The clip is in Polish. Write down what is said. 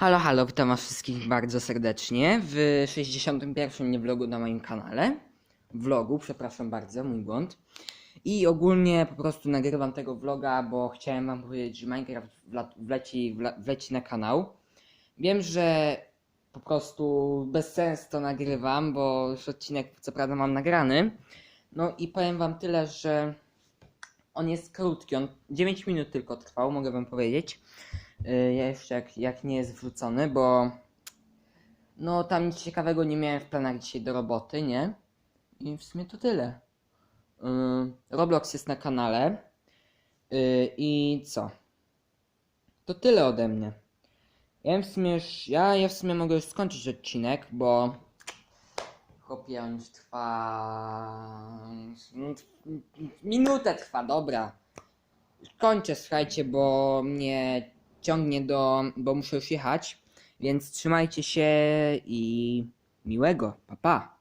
Halo, halo, witam was wszystkich bardzo serdecznie w 61. nie vlogu na moim kanale. Vlogu, przepraszam bardzo, mój błąd. I ogólnie po prostu nagrywam tego vloga, bo chciałem wam powiedzieć, że Minecraft wleci, wleci na kanał. Wiem, że po prostu bez sensu to nagrywam, bo już odcinek co prawda mam nagrany. No i powiem wam tyle, że on jest krótki, on 9 minut tylko trwał, mogę wam powiedzieć. Y, jeszcze jak, jak nie jest wrzucony, bo no tam nic ciekawego nie miałem w planach dzisiaj do roboty, nie? I w sumie to tyle. Y, Roblox jest na kanale. Y, I co? To tyle ode mnie. Ja w sumie już, ja, ja w sumie mogę już skończyć odcinek, bo chłopie już trwa minutę trwa, dobra. Kończę, słuchajcie, bo mnie ciągnie do, bo muszę już jechać, więc trzymajcie się i miłego, pa pa.